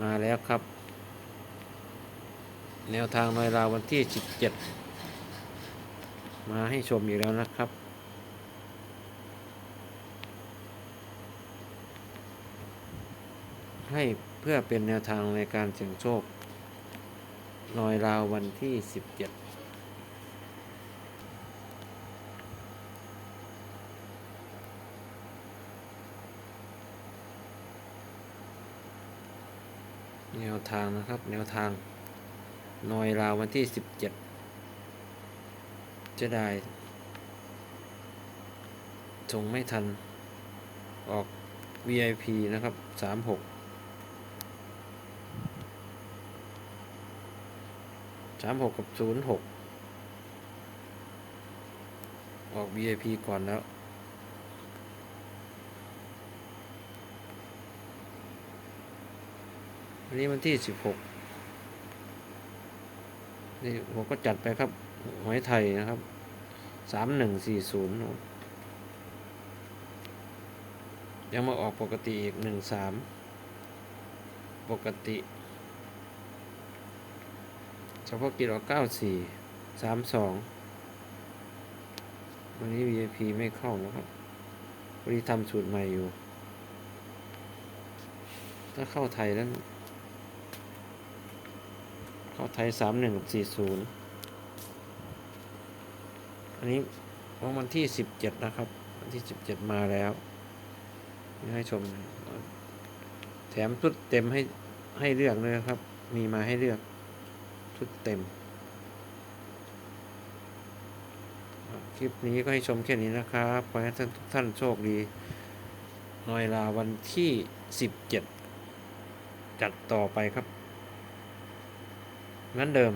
มาแล้วครับ แนวทางนอยราววันที่ 17 มาให้ชมอีกแล้วนะครับ ให้เพื่อเป็นแนวทางในการเสี่ยงโชคนอยราววันที่ 17 แนวทางนะครับ แนวทางหน่อยราววันที่ 17 จะได้ส่งไม่ทัน ออก VIP นะครับ 36 36 กับ 06 ออก VIP ก่อนแล้ว วันนี้วันที่สิบหกนี่ผมก็จัดไปครับหอยไทยนะครับสามหนึ่งสี่ศูนย์ยังมาออกปกติอีกหนึ่งสามปกติเฉพาะกิจออกเก้าสี่สามสองวันนี้ VIP ไม่เข้านะครับวันนี้ทำสูตรใหม่อยู่ ถ้าเข้าไทยแล้ว เข้าไทยสามหนึ่งสี่ศูนย์อันนี้วันที่สิบเจ็ดนะครับ วันที่สิบเจ็ดมาแล้วให้ชม แถมชุดเต็มให้ให้เลือกเลยนะครับ มีมาให้เลือกชุดเต็ม คลิปนี้ก็ให้ชมแค่นี้นะครับขอให้ท่านทุกท่านโชคดีหน่อยลาวันที่สิบเจ็ดจัดต่อไปครับ เหมือนเดิม